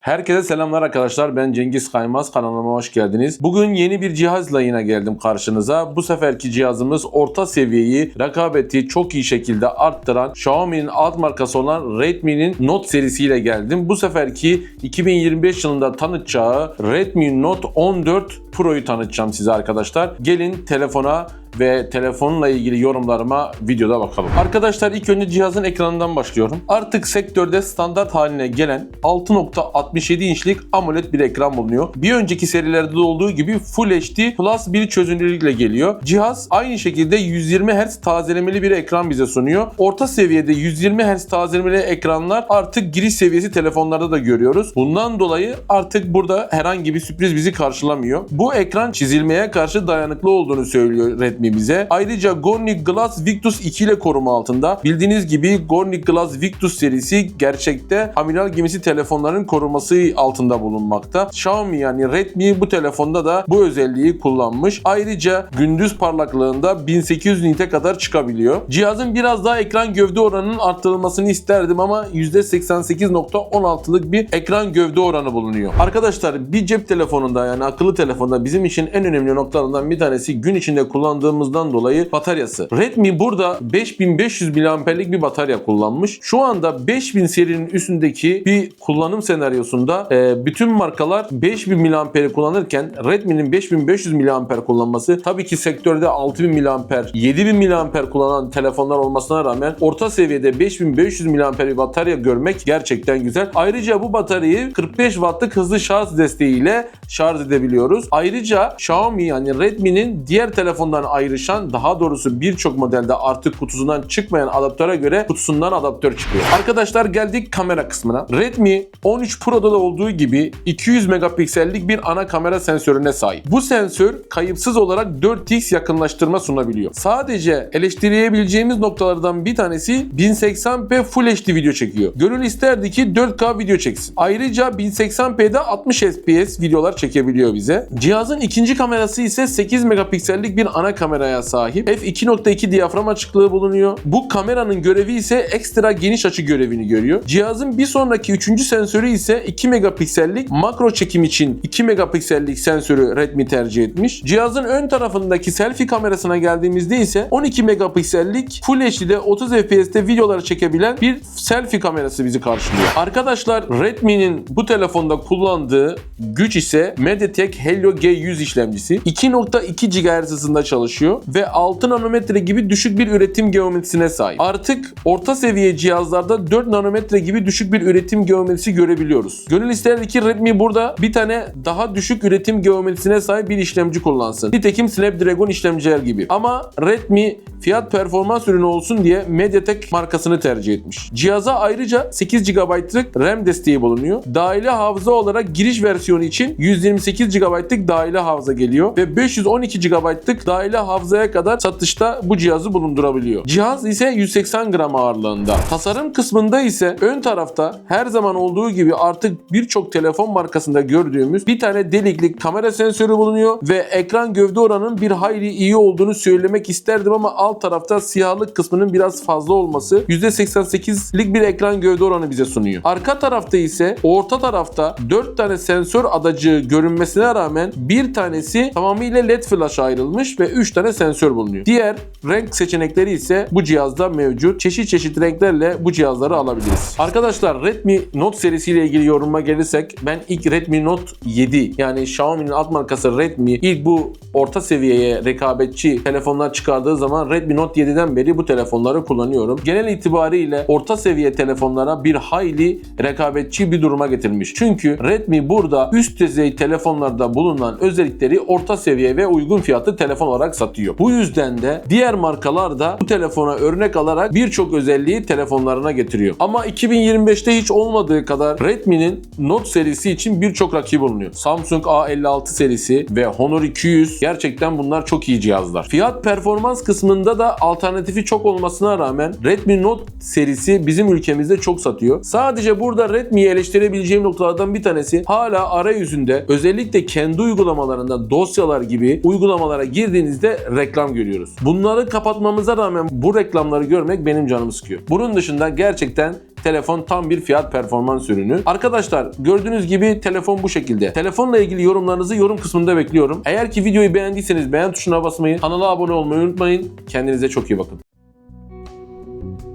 Herkese selamlar arkadaşlar. Ben Cengiz Kaymaz. Kanalıma hoş geldiniz. Bugün yeni bir cihazla yine geldim karşınıza. Bu seferki cihazımız orta seviyeyi, rekabeti çok iyi şekilde arttıran Xiaomi'nin alt markası olan Redmi'nin Note serisiyle geldim. Bu seferki 2025 yılında tanıtacağı Redmi Note 14 Pro'yu tanıtacağım size arkadaşlar. Gelin telefona ve telefonla ilgili yorumlarıma videoda bakalım. Arkadaşlar ilk önce cihazın ekranından başlıyorum. Artık sektörde standart haline gelen 6.67 inçlik AMOLED bir ekran bulunuyor. Bir önceki serilerde de olduğu gibi Full HD Plus bir çözünürlükle geliyor. Cihaz aynı şekilde 120 Hz tazelemeli bir ekran bize sunuyor. Orta seviyede 120 Hz tazelemeli ekranlar artık giriş seviyesi telefonlarda da görüyoruz. Bundan dolayı artık burada herhangi bir sürpriz bizi karşılamıyor. Bu ekran çizilmeye karşı dayanıklı olduğunu söylüyor Redmi bize. Ayrıca Gornik Glass Victus 2 ile koruma altında. Bildiğiniz gibi Gornik Glass Victus serisi gerçekte amiral gemisi telefonların koruması altında bulunmakta. Xiaomi yani Redmi bu telefonda da bu özelliği kullanmış. Ayrıca gündüz parlaklığında 1800 nite kadar çıkabiliyor. Cihazın biraz daha ekran gövde oranının arttırılmasını isterdim ama %88.16'lık bir ekran gövde oranı bulunuyor. Arkadaşlar bir cep telefonunda yani akıllı telefonda bizim için en önemli noktalardan bir tanesi gün içinde kullandığımızdan dolayı bataryası. Redmi burada 5500 mAh'lik bir batarya kullanmış. Şu anda 5000 serinin üstündeki bir kullanım senaryosunda e, bütün markalar 5000 mAh'i kullanırken Redmi'nin 5500 mAh kullanması tabii ki sektörde 6000 mAh, 7000 mAh kullanan telefonlar olmasına rağmen orta seviyede 5500 mAh bir batarya görmek gerçekten güzel. Ayrıca bu bataryayı 45 wattlık hızlı şarj desteğiyle şarj edebiliyoruz. Ayrıca Xiaomi yani Redmi'nin diğer telefondan ayrışan daha doğrusu birçok modelde artık kutusundan çıkmayan adaptöre göre kutusundan adaptör çıkıyor. Arkadaşlar geldik kamera kısmına. Redmi 13 Pro'da da olduğu gibi 200 megapiksellik bir ana kamera sensörüne sahip. Bu sensör kayıpsız olarak 4x yakınlaştırma sunabiliyor. Sadece eleştirebileceğimiz noktalardan bir tanesi 1080p Full HD video çekiyor. Gönül isterdi ki 4K video çeksin. Ayrıca 1080p'de 60 FPS videolar çekebiliyor bize. Cihazın ikinci kamerası ise 8 megapiksellik bir ana kameraya sahip. f2.2 diyafram açıklığı bulunuyor. Bu kameranın görevi ise ekstra geniş açı görevini görüyor. Cihazın bir sonraki üçüncü sensörü ise 2 megapiksellik makro çekim için 2 megapiksellik sensörü Redmi tercih etmiş. Cihazın ön tarafındaki selfie kamerasına geldiğimizde ise 12 megapiksellik Full HD'de 30 FPS'te videoları çekebilen bir selfie kamerası bizi karşılıyor. Arkadaşlar Redmi'nin bu telefonda kullandığı güç ise MediaTek Helio G100 işlemcisi. 2.2 GHz hızında çalışıyor ve 6 nanometre gibi düşük bir üretim geometrisine sahip. Artık orta seviye cihazlarda 4 nanometre gibi düşük bir üretim geometrisi görebiliyoruz. Gönül isterdi ki Redmi burada bir tane daha düşük üretim geometrisine sahip bir işlemci kullansın. Nitekim Snapdragon işlemciler gibi. Ama Redmi fiyat performans ürünü olsun diye MediaTek markasını tercih etmiş. Cihaza ayrıca 8 GB'lık RAM desteği bulunuyor. Dahili hafıza olarak giriş versiyonu için 128 GB'lık dahili hafıza geliyor ve 512 GB'lık dahili hafızaya kadar satışta bu cihazı bulundurabiliyor. Cihaz ise 180 gram ağırlığında. Tasarım kısmında ise ön tarafta her zaman olduğu gibi artık birçok telefon markasında gördüğümüz bir tane delikli kamera sensörü bulunuyor ve ekran gövde oranının bir hayli iyi olduğunu söylemek isterdim ama alt tarafta siyahlık kısmının biraz fazla olması %88'lik bir ekran gövde oranı bize sunuyor. Arka tarafta ise orta tarafta 4 tane sensör adacığı görünmesine rağmen bir tanesi tamamıyla led flash ayrılmış ve 3 tane sensör bulunuyor. Diğer renk seçenekleri ise bu cihazda mevcut. Çeşit çeşit renklerle bu cihazları alabiliriz. Arkadaşlar Redmi Note serisiyle ilgili yoruma gelirsek ben ilk Redmi Note 7 yani Xiaomi'nin alt markası Redmi ilk bu orta seviyeye rekabetçi telefonlar çıkardığı zaman Redmi Note 7'den beri bu telefonları kullanıyorum. Genel itibariyle orta seviye telefonlara bir hayli rekabetçi bir duruma getirmiş. Çünkü Redmi burada üst düzey telefonlarda bulunan özellikleri orta seviye ve uygun fiyatlı telefon olarak satıyor. Bu yüzden de diğer markalar da bu telefona örnek alarak birçok özelliği telefonlarına getiriyor. Ama 2025'te hiç olmadığı kadar Redmi'nin Note serisi için birçok rakibi bulunuyor. Samsung A56 serisi ve Honor 200 gerçekten bunlar çok iyi cihazlar. Fiyat performans kısmında da alternatifi çok olmasına rağmen Redmi Note serisi bizim ülkemizde çok satıyor. Sadece burada Redmi'yi eleştirebileceğim noktalardan bir tanesi hala arayüzünde özellikle kendi uygulamalarında dosyalar gibi uygulamalara girdiğinizde de reklam görüyoruz. Bunları kapatmamıza rağmen bu reklamları görmek benim canımı sıkıyor. Bunun dışında gerçekten telefon tam bir fiyat performans ürünü. Arkadaşlar gördüğünüz gibi telefon bu şekilde. Telefonla ilgili yorumlarınızı yorum kısmında bekliyorum. Eğer ki videoyu beğendiyseniz beğen tuşuna basmayı, kanala abone olmayı unutmayın. Kendinize çok iyi bakın.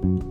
Müzik